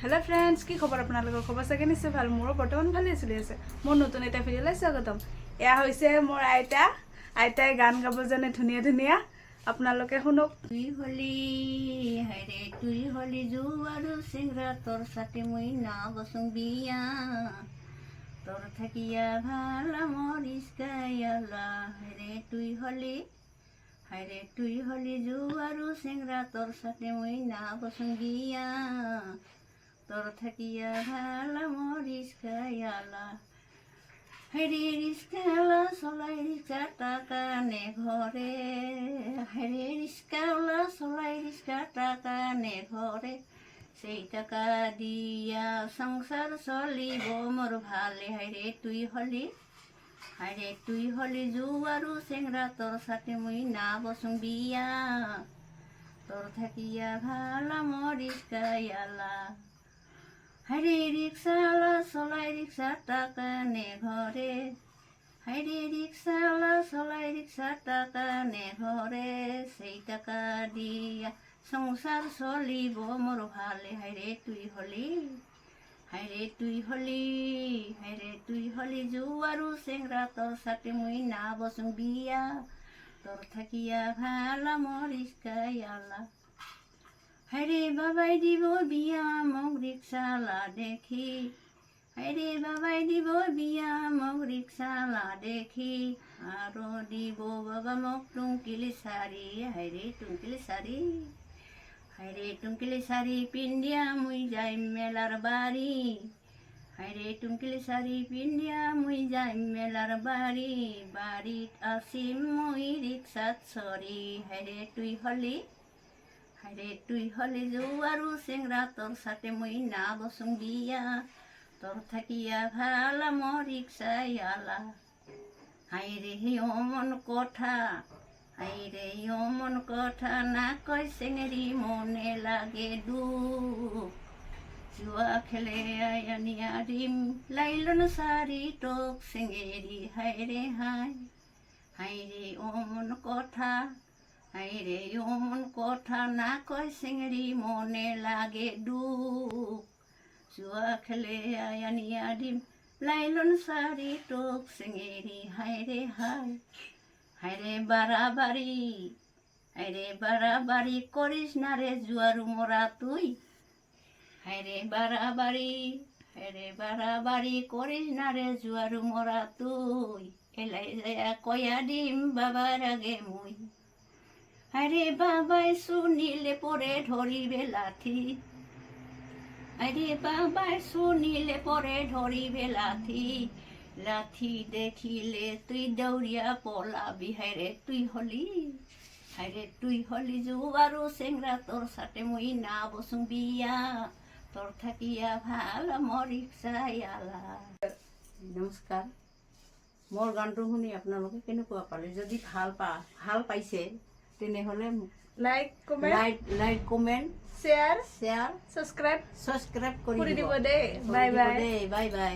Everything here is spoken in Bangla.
হেল্ল' ফ্ৰেণ্ডছ কি খবৰ আপোনালোকৰ? খবৰ চাগে নিশ্চয় ভালো। মোৰো বৰ্তমান ভালেই চলি আছে। মোৰ নতুন এটা ভিডিঅ'লৈ স্বাগতম। এয়া হৈছে মোৰ আইতা। আইতাই গান গাব জানে ধুনীয়া ধুনীয়া। আপোনালোকে শুনক। তুই হলি হাইরে তুই হলি জুয়ারু সিংরা তোর সাথে মুই না বসুং বিয়া। তোর থাকিয়া ভালা মরিস গায়ালা হাইরে তুই হলি হাইরে তুই হলি জুয়ারু সিংরা তোর সাথে মুই না বসুং বিয়া। তোর থাকিয়া ভালা মরিস গায়ালা হেৰি ৰিক্সাৱালা চলাই ৰিক্সা টাকা ঘৰে হেৰি ৰিক্সাৱালা চলাই ৰিক্সা টাকা ঘৰে সেই টাকা দিয়া সংসাৰ চলিব মোৰ ভালে। হাইৰে তুই হলি হাইৰে তুই হলি জু আৰু চেংৰা তোৰ চাতে মই না বচোং বিয়া। তোৰ থাকিয়া ভালো মোৰ ৰিক্সায়ালা হাইরে রিক্সাওয়ালা চলাই রিক্সা টাকা নে ঘরে হাইরে রিক্সাওয়ালা চলাই রিক্সা টাকা নে ঘরে সেই টাকা দিয়া সংসার চলিব মোর ভালে। হাইরে তুই হলি হাইরে তুই হলি হাইরে তুই হলি। জুয়ারু চেংরা তোর সাথে মুই না বসুং বিয়া। তোর থাকিয়া ভালা মরিস গায়ালা হরে বাবাই দিব বিয়া মোক রিক্সালা দেখি। হরে বাবাই দিব বিয়া মোক রিক্সালা দেখি। আৰু দিব বাবা মোক টুংকিলি শাৰী হৰে টুংকিলি শাৰী হৰে টুংকিলি শাৰী পিন্ধিয়া মুই যাই মেলাৰ বাৰী হৰে টুংকিলি শাৰী পিন্ধিয়া মুই যাই মেলাৰ বাৰী বাৰীত আছিম মই ৰিক্সাত চৰি হৰে তুই হলি হাইরে তুই হলে জুয়ারু চেংরা তোর সাথে মই না বসুং বিয়া। তোর থাকিয়া ভালা মরিক্সাই আলা। হাইরে হি অমন কথা, হাইরে অমন কথা, না কয় চেঙেরি মনে লাগে দু জুয়া খেলে আয়ানিয়া রিম লাইলন সারি টোক চেঙেরি হাইরে হাই। হাইরে অমন কথা হাইরে অমন কথা না কয় চেঙেরি মনে লাগে দুখ। জুয়া খেলে আয়ানিয়া ডিম, লাইলন সারি টোক চেঙেরি হাইরে হাই হাইরে বাড়াবাড়ি হাইরে বাড়াবাড়ি করিস না রে জুয়ারু মোরা তুই। হাইরে বাড়াবাড়ি হাইরে বাড়াবাড়ি করিস না রে জুয়ারু মোরা তুই। এলাই যায় কয়া ডিম বাবার আগে মুই। আরে বাবাই শুনিলে পরে ধরিবে লাঠি আরে বাবাই শুনিলে পরে ধরিবে লাঠি লাঠি দেখিলে তুই দৌড়িয়া পলাবি। হাইরে তুই হলি হাইরে তুই হলি জুয়ারু চেংরা তোর সাথে মুই না বসুং বিয়া, তোর থাকিয়া ভালো মৰিক্সায়ালা নমস্কাৰ মোৰ গানটো শুনি আপোনালোকে কেনেকুৱা পালে? যদি ভালো পা ভালো পাইছে তেনেহ'লে like comment like like comment share share subscribe subscribe কৰি কৰি দিব দিব দেই কৰি বাই দিব বাই দেই বাই বাই